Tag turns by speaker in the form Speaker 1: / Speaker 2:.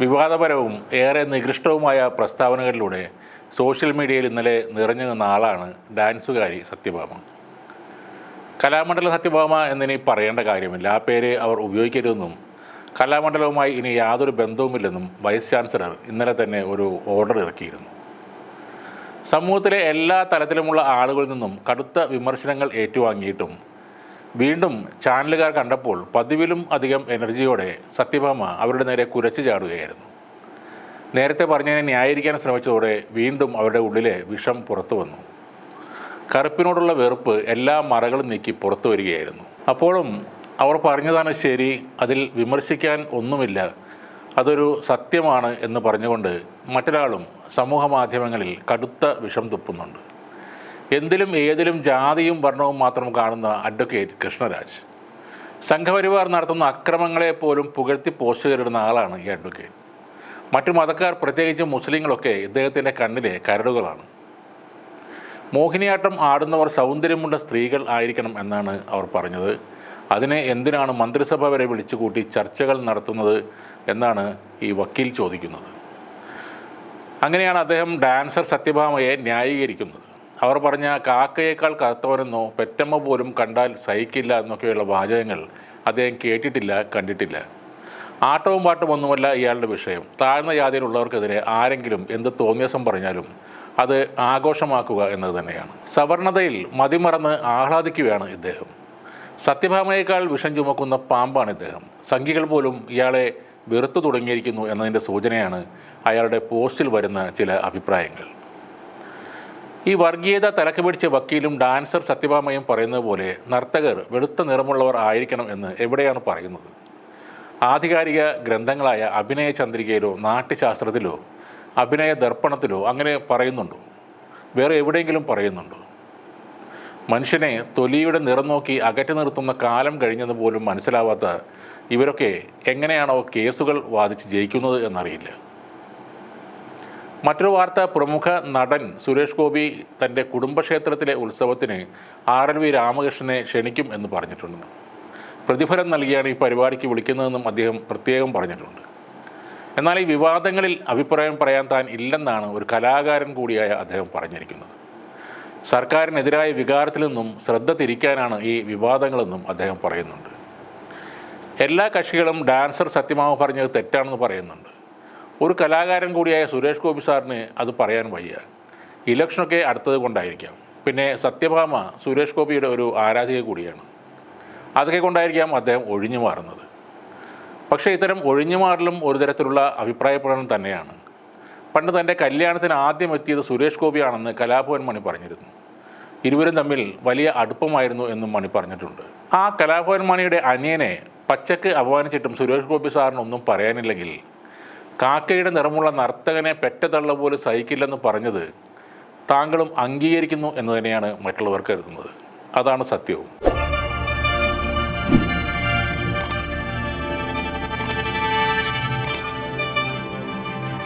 Speaker 1: വിവാദപരവും ഏറെ നികൃഷ്ടവുമായ പ്രസ്താവനകളിലൂടെ സോഷ്യൽ മീഡിയയിൽ ഇന്നലെ നിറഞ്ഞു നിന്ന ആളാണ് ഡാൻസുകാരി സത്യഭാമ. കലാമണ്ഡലം സത്യഭാമ എന്നിനി പറയേണ്ട കാര്യമില്ല. ആ പേര് അവർ ഉപയോഗിക്കരുതെന്നും കലാമണ്ഡലവുമായി ഇനി യാതൊരു ബന്ധവുമില്ലെന്നും വൈസ് ചാൻസലർ ഇന്നലെ തന്നെ ഒരു ഓർഡർ ഇറക്കിയിരുന്നു. സമൂഹത്തിലെ എല്ലാ തലത്തിലുമുള്ള ആളുകളിൽ നിന്നും കടുത്ത വിമർശനങ്ങൾ ഏറ്റുവാങ്ങിയിട്ടും വീണ്ടും ചാനലുകാർ കണ്ടപ്പോൾ പതിവിലും അധികം എനർജിയോടെ സത്യഭാമ അവരുടെ നേരെ കുരച്ചു ചാടുകയായിരുന്നു. നേരത്തെ പറഞ്ഞതിനെ ന്യായീകരിക്കാൻ ശ്രമിച്ചതോടെ വീണ്ടും അവരുടെ ഉള്ളിലെ വിഷം പുറത്തു വന്നു. കറുപ്പിനോടുള്ള വെറുപ്പ് എല്ലാ മറകളും നീക്കി പുറത്തു വരികയായിരുന്നു. അപ്പോഴും അവർ പറഞ്ഞതാണ് ശരി അതിൽ വിമർശിക്കാൻ ഒന്നുമില്ല അതൊരു സത്യമാണ് എന്ന് പറഞ്ഞുകൊണ്ട് മറ്റൊരാളും സമൂഹ മാധ്യമങ്ങളിൽ കടുത്ത വിഷം തുപ്പുന്നുണ്ട്. എന്തിലും ഏതിലും ജാതിയും വർണവും മാത്രം കാണുന്ന അഡ്വക്കേറ്റ് കൃഷ്ണരാജ്. സംഘപരിവാർ നടത്തുന്ന അക്രമങ്ങളെ പോലും പുകഴ്ത്തി പോസ്റ്റുകളിടുന്ന ആളാണ് ഈ അഡ്വക്കേറ്റ്. മറ്റു മതക്കാർ പ്രത്യേകിച്ച് മുസ്ലിങ്ങളൊക്കെ ഇദ്ദേഹത്തിന്റെ കണ്ണിലെ കരടുകളാണ്. മോഹിനിയാട്ടം ആടുന്നവർ സൗന്ദര്യമുള്ള സ്ത്രീകൾ ആയിരിക്കണം എന്നാണ് അവർ പറഞ്ഞത്. അതിനെ എന്തിനാണ് മന്ത്രിസഭ വരെ വിളിച്ചുകൂട്ടി ചർച്ചകൾ നടത്തുന്നത് എന്നാണ് ഈ വക്കീൽ ചോദിക്കുന്നത്. അങ്ങനെയാണ് അദ്ദേഹം ഡാൻസർ സത്യഭാമയെ ന്യായീകരിക്കുന്നത്. അവർ പറഞ്ഞ കാക്കയേക്കാൾ കറുത്തവരെന്നോ പെറ്റമ്മ പോലും കണ്ടാൽ സഹിക്കില്ല എന്നൊക്കെയുള്ള വാചകങ്ങൾ അദ്ദേഹം കേട്ടിട്ടില്ല കണ്ടിട്ടില്ല. ആട്ടവും പാട്ടും ഒന്നുമല്ല ഇയാളുടെ വിഷയം. താഴ്ന്ന ജാതിയിലുള്ളവർക്കെതിരെ ആരെങ്കിലും എന്ത് തോന്നിയസം പറഞ്ഞാലും അത് ആഘോഷമാക്കുക എന്നത് തന്നെയാണ്. സവർണതയിൽ മതിമറന്ന് ആഹ്ലാദിക്കുകയാണ് ഇദ്ദേഹം. സത്യഭാമയേക്കാൾ വിഷം ചുമക്കുന്ന പാമ്പാണ് ഇദ്ദേഹം. സംഘികൾ പോലും ഇയാളെ വെറുത്തു തുടങ്ങിയിരിക്കുന്നു എന്നതിന്റെ സൂചനയാണ് അയാളുടെ പോസ്റ്റിൽ വരുന്ന ചില അഭിപ്രായങ്ങൾ. ഈ വർഗീയത തലക്ക് പിടിച്ച വക്കീലും ഡാൻസർ സത്യഭാമയും പറയുന്നത് പോലെ നർത്തകർ വെളുത്ത നിറമുള്ളവർ ആയിരിക്കണം എന്ന് എവിടെയാണ് പറയുന്നത്? ആധികാരിക ഗ്രന്ഥങ്ങളായ അഭിനയ ചന്ദ്രികയിലോ നാട്യശാസ്ത്രത്തിലോ അഭിനയ ദർപ്പണത്തിലോ അങ്ങനെ പറയുന്നുണ്ടോ? വേറെ എവിടെയെങ്കിലും പറയുന്നുണ്ടോ? മനുഷ്യനെ തൊലിയുടെ നിറം നോക്കി അകറ്റി നിർത്തുന്ന കാലം കഴിഞ്ഞത് പോലും മനസ്സിലാവാത്ത ഇവരൊക്കെ എങ്ങനെയാണോ കേസുകൾ വാദിച്ച് ജയിക്കുന്നത് എന്നറിയില്ല. മറ്റൊരു വാർത്ത പ്രമുഖ നടൻ സുരേഷ് ഗോപി തന്റെ കുടുംബക്ഷേത്രത്തിലെ ഉത്സവത്തിന് ആർ എൽ വി രാമകൃഷ്ണനെ ക്ഷണിക്കും എന്ന് പറഞ്ഞിട്ടുണ്ട്. പ്രതിഫലം നൽകിയാണ് ഈ പരിപാടിക്ക് വിളിക്കുന്നതെന്നും അദ്ദേഹം പ്രത്യേകം പറഞ്ഞിട്ടുണ്ട്. എന്നാൽ ഈ വിവാദങ്ങളിൽ അഭിപ്രായം പറയാൻ താൻ ഇല്ലെന്നാണ് ഒരു കലാകാരൻ കൂടിയായ അദ്ദേഹം പറഞ്ഞിരിക്കുന്നത്. സർക്കാരിനെതിരായ വികാരത്തിൽ നിന്നും ശ്രദ്ധ തിരിക്കാനാണ് ഈ വിവാദങ്ങളെന്നും അദ്ദേഹം പറയുന്നുണ്ട്. എല്ലാ കക്ഷികളും ഡാൻസർ സത്യമാവ് പറഞ്ഞത് തെറ്റാണെന്ന് പറയുന്നുണ്ട്. ഒരു കലാകാരൻ കൂടിയായ സുരേഷ് ഗോപി സാറിന് അത് പറയാൻ വയ്യ. ഇലക്ഷനൊക്കെ അടുത്തത് കൊണ്ടായിരിക്കാം. പിന്നെ സത്യഭാമ സുരേഷ് ഗോപിയുടെ ഒരു ആരാധിക കൂടിയാണ്. അതൊക്കെ കൊണ്ടായിരിക്കാം അദ്ദേഹം ഒഴിഞ്ഞു മാറുന്നത്. പക്ഷേ ഇത്തരം ഒഴിഞ്ഞു മാറലും ഒരു തരത്തിലുള്ള അഭിപ്രായപ്പെടണം തന്നെയാണ്. പണ്ട് തന്റെ കല്യാണത്തിന് ആദ്യം എത്തിയത് സുരേഷ് ഗോപിയാണെന്ന് കലാഭവൻ മണി പറഞ്ഞിരുന്നു. ഇരുവരും തമ്മിൽ വലിയ അടുപ്പമായിരുന്നു എന്നും മണി പറഞ്ഞിട്ടുണ്ട്. ആ കലാഭവൻ മണിയുടെ അനിയനെ പച്ചക്ക് അപമാനിച്ചിട്ടും സുരേഷ് ഗോപി സാറിനൊന്നും പറയാനില്ലെങ്കിൽ കാക്കയുടെ നിറമുള്ള നർത്തകനെ പെറ്റതള്ള പോലും സഹിക്കില്ലെന്ന് പറഞ്ഞത് താങ്കളും അംഗീകരിക്കുന്നു എന്ന് തന്നെയാണ് മറ്റുള്ളവർ കരുതുന്നത്. അതാണ് സത്യവും.